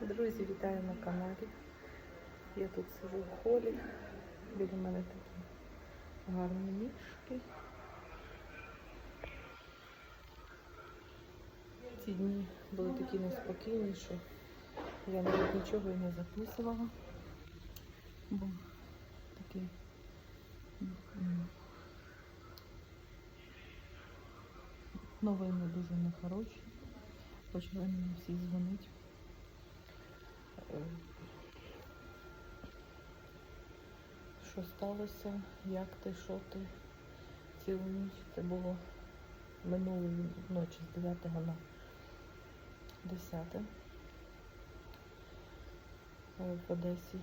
Друзі, вітаю на каналі. Я тут сижу в холі. Біля мене такі гарні мішки. Ці дні були такі неспокійні, що я навіть нічого і не записувала. Бо такі новини дуже нехороші. Почали мені всі дзвонити. Що сталося, як ти, що ти цілу ніч? Це було минулої ночі з 9 на 10 Е, в Одесі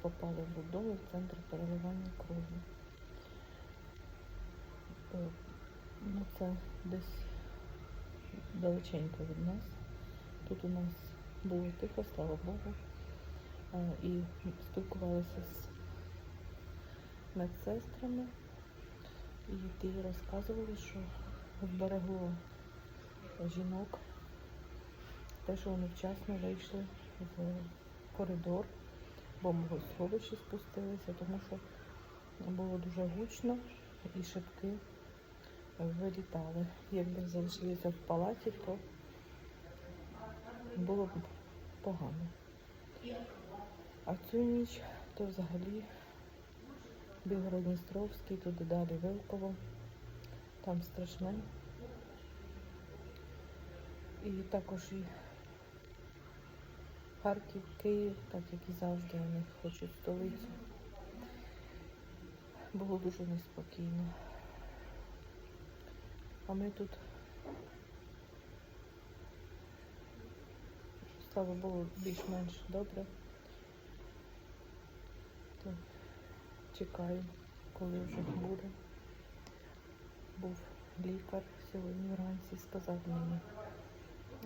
попали в будову в центр переливання крові. Е, Ну, це десь далеченько від нас. Тут у нас було тихо, слава Богу. І спілкувалися з медсестрами. І ті розказували, що зберегло жінок те, що вони вчасно вийшли в коридор, бомбосховище спустилися, тому що було дуже гучно і шибки вилітали. Якби залишилися в палаті, то було б погано. А цю ніч то взагалі Білгород-Дністровський, туди далі Вилково. Там страшне. І також і Харків, Київ, так як і завжди вони хочуть столицю. Було дуже неспокійно. А ми тут, слава Богу, більш-менш добре. То чекаю, коли вже буде. Був лікар сьогодні вранці, сказав мені,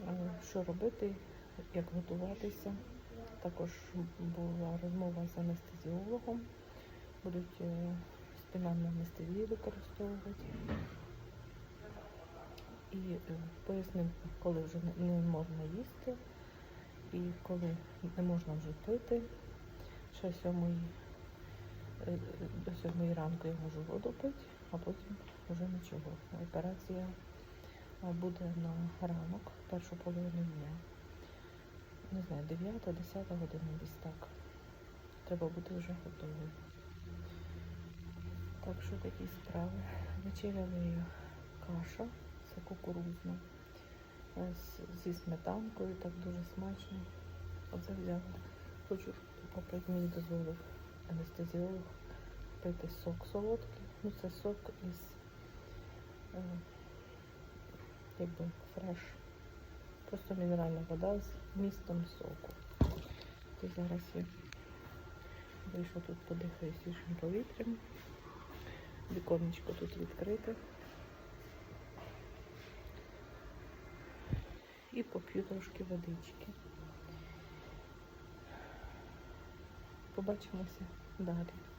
е, що робити, як готуватися. Також була розмова з анестезіологом. Будуть е, спінальну анестезію використовувати. І е, пояснив, коли вже не можна їсти і коли не можна вже пити. Ще сьомої, е, до сьомої ранку я можу воду пити, а потім вже нічого. Операція е, буде на ранок, першу половину дня. Не знаю, 9-10 година десь так. Треба бути вже готовою. Так що такі справи. Вечеряли каша, це кукурузна, з- зі сметанкою, так дуже смачно. Оце взяла. Хочу попити, мені дозволив анестезіолог пити сок солодкий. Ну це сок із е, якби фреш. Просто мінеральна вода з містом соку. То зараз я вийшла тут подихаю свіжим повітрям. Віконечко тут відкрите. І поп'ю трошки водички. Побачимося далі.